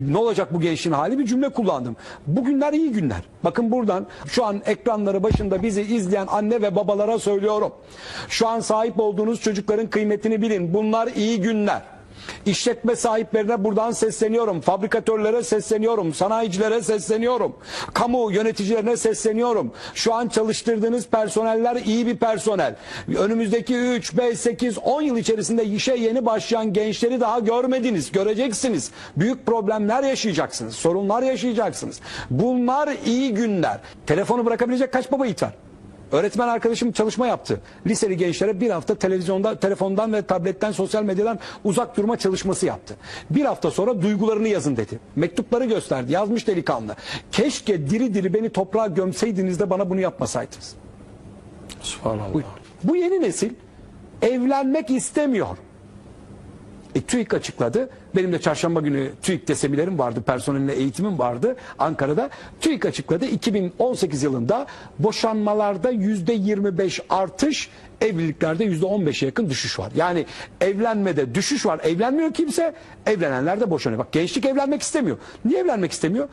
Ne olacak bu gençliğin hali bir cümle kullandım. Bugünler iyi günler. Bakın buradan şu an ekranları başında bizi izleyen anne ve babalara söylüyorum. Şu an sahip olduğunuz çocukların kıymetini bilin. Bunlar iyi günler. İşletme sahiplerine buradan sesleniyorum. Fabrikatörlere sesleniyorum. Sanayicilere sesleniyorum. Kamu yöneticilerine sesleniyorum. Şu an çalıştırdığınız personeller iyi bir personel. Önümüzdeki 3, 5, 8, 10 yıl içerisinde işe yeni başlayan gençleri daha görmediniz. Göreceksiniz. Büyük problemler yaşayacaksınız. Sorunlar yaşayacaksınız. Bunlar iyi günler. Telefonu bırakabilecek kaç baba yiğit var? Öğretmen arkadaşım çalışma yaptı. Liseli gençlere bir hafta televizyonda, telefondan ve tabletten, sosyal medyadan uzak durma çalışması yaptı. Bir hafta sonra duygularını yazın dedi. Mektupları gösterdi. Yazmış delikanlı. Keşke diri diri beni toprağa gömseydiniz de bana bunu yapmasaydınız. Subhanallah. Bu, bu yeni nesil evlenmek istemiyor. E, TÜİK açıkladı. Benim de çarşamba günü TÜİK'te seminerim vardı. Personeline eğitimim vardı Ankara'da. TÜİK açıkladı. 2018 yılında boşanmalarda %25 artış, evliliklerde %15'e yakın düşüş var. Yani evlenmede düşüş var. Evlenmiyor kimse. Evlenenler de boşanıyor. Bak gençlik evlenmek istemiyor. Niye evlenmek istemiyor?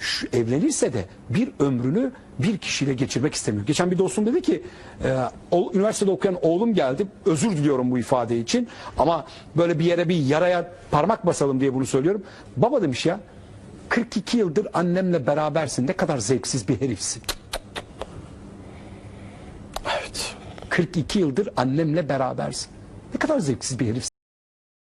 Şu evlenirse de bir ömrünü bir kişiyle geçirmek istemiyor. Geçen bir dostum dedi ki e, o, üniversitede okuyan oğlum geldi. Özür diliyorum bu ifade için ama böyle bir yere bir yaraya parmak basalım diye bunu söylüyorum. Baba demiş ya 42 yıldır annemle berabersin. Ne kadar zevksiz bir herifsin. Evet. 42 yıldır annemle berabersin. Ne kadar zevksiz bir herifsin.